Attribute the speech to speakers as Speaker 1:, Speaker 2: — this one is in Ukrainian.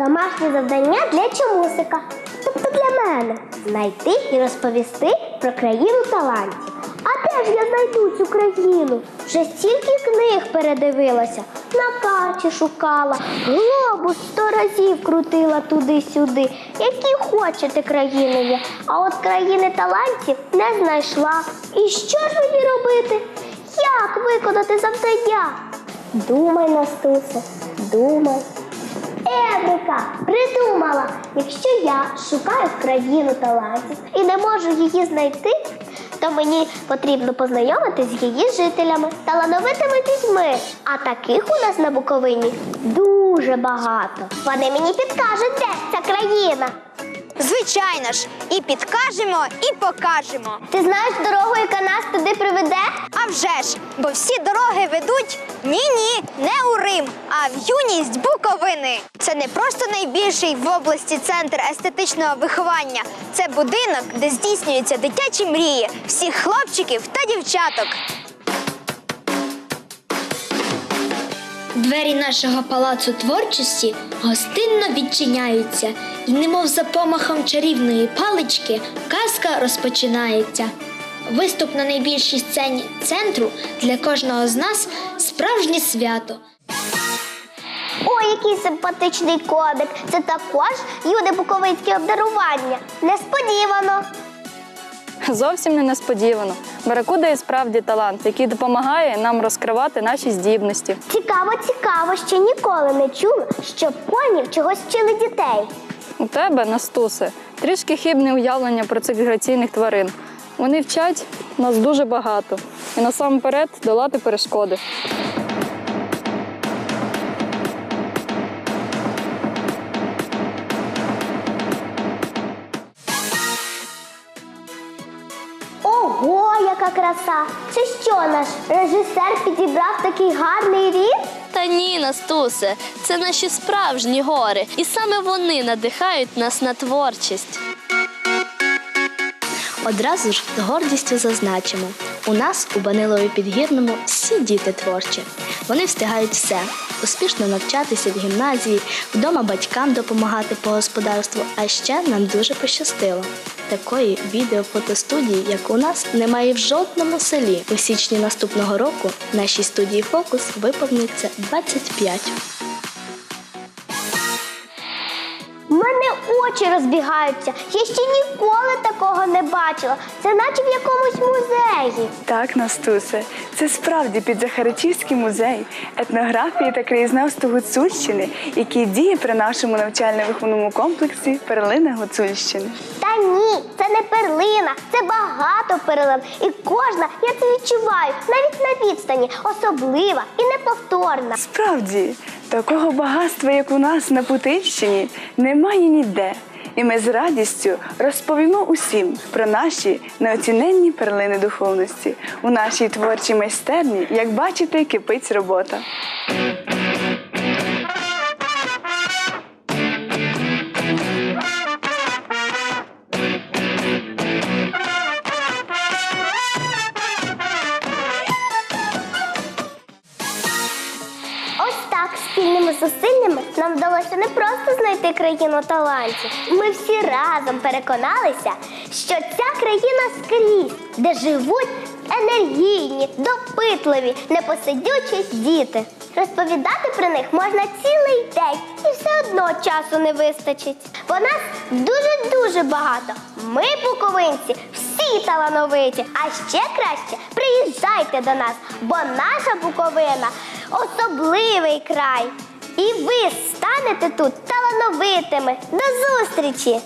Speaker 1: Домашнє завдання для чомусика. Тобто для мене. Знайти і розповісти про країну талантів. А де ж я знайду цю країну? Вже стільки книг передивилася, на карті шукала, глобус сто разів крутила туди-сюди. Які хочете країни є. А от країни талантів не знайшла. І що ж мені робити? Як виконати завдання? Думай, Настусе, думай. Еврика придумала, якщо я шукаю країну талантів і не можу її знайти, то мені потрібно познайомитись з її жителями, талановитими людьми. А таких у нас на Буковині дуже багато. Вони мені підкажуть, де ця країна.
Speaker 2: Звичайно ж, і підкажемо, і покажемо.
Speaker 1: Ти знаєш дорогу, яка нас туди приведе?
Speaker 2: Вже ж, бо всі дороги ведуть ні-ні, не у Рим, а в юність Буковини. Це не просто найбільший в області центр естетичного виховання. Це будинок, де здійснюються дитячі мрії всіх хлопчиків та дівчаток.
Speaker 3: Двері нашого палацу творчості гостинно відчиняються, і немов за помахом чарівної палички казка розпочинається. Виступ на найбільшій сцені центру для кожного з нас справжнє свято.
Speaker 1: Ой, який симпатичний кодик. Це також юне буковинське обдарування. Несподівано.
Speaker 4: Зовсім не несподівано. Баракуда є справді талант, який допомагає нам розкривати наші здібності.
Speaker 1: Цікаво, цікаво, ще ніколи не чула, щоб коні чогось вчили дітей.
Speaker 4: У тебе, Настусе, трішки хибне уявлення про цих граційних тварин. Вони вчать нас дуже багато і насамперед долати перешкоди.
Speaker 1: Ого, яка краса! Це що наш режисер підібрав такий гарний рід?
Speaker 5: Та ні, Настусе, це наші справжні гори, і саме вони надихають нас на творчість. Одразу ж з гордістю зазначимо: у нас у Банилові Підгірному всі діти творчі. Вони встигають все: успішно навчатися в гімназії, вдома батькам допомагати по господарству. А ще нам дуже пощастило. Такої відеофотостудії, як у нас, немає в жодному селі. У січні наступного року нашій студії Фокус виповниться 25.
Speaker 1: Очі розбігаються. Я ще ніколи такого не бачила. Це наче в якомусь музеї.
Speaker 6: Так, Настусе, це справді підзахаричівський музей етнографії та краєзнавства Гуцульщини, який діє при нашому навчально-виховному комплексі Перлина Гуцульщини.
Speaker 1: Та ні, це не перлина, це багато перлин. І кожна, я це відчуваю, навіть на відстані, особлива і неповторна.
Speaker 6: Справді, такого багатства, як у нас на Путильщині, немає ніде. І ми з радістю розповімо усім про наші неоціненні перлини духовності. У нашій творчій майстерні, як бачите, кипить робота.
Speaker 1: Спільними зусиллями нам вдалося не просто знайти країну талантів. Ми всі разом переконалися, що ця країна скрізь, де живуть енергійні, допитливі, непосидючі діти. Розповідати про них можна цілий день і все одно часу не вистачить. Бо нас дуже-дуже багато. Ми, буковинці, всі талановиті. А ще краще приїжджайте до нас, бо наша Буковина особливий край. І ви станете тут талановитими. До зустрічі!